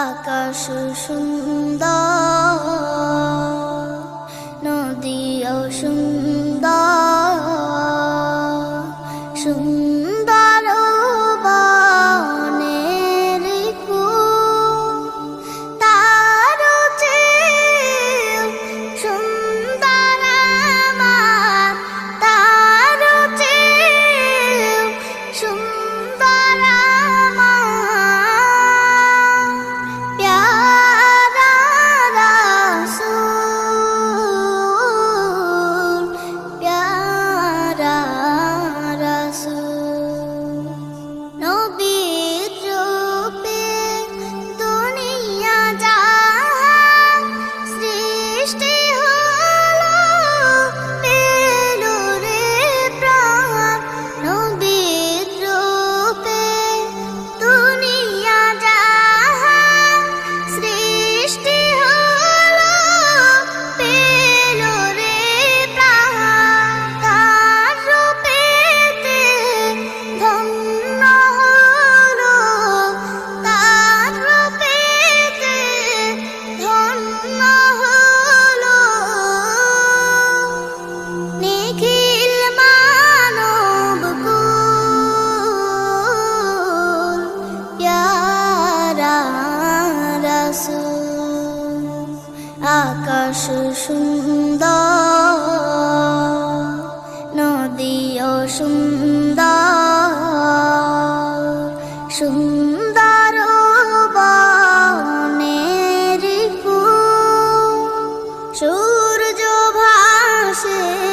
আকাশ সুন্দর নদীও সুন্দর। আকাশ সুন্দর নদীও সুন্দর সুন্দর বনের সূর্য ভাষে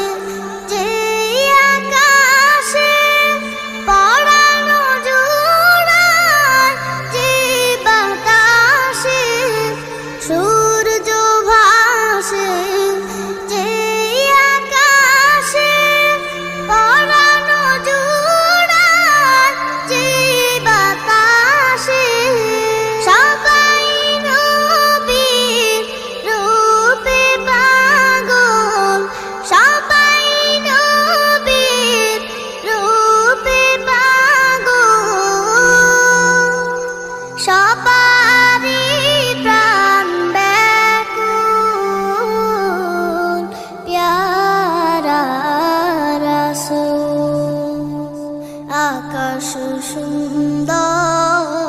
嗯嗯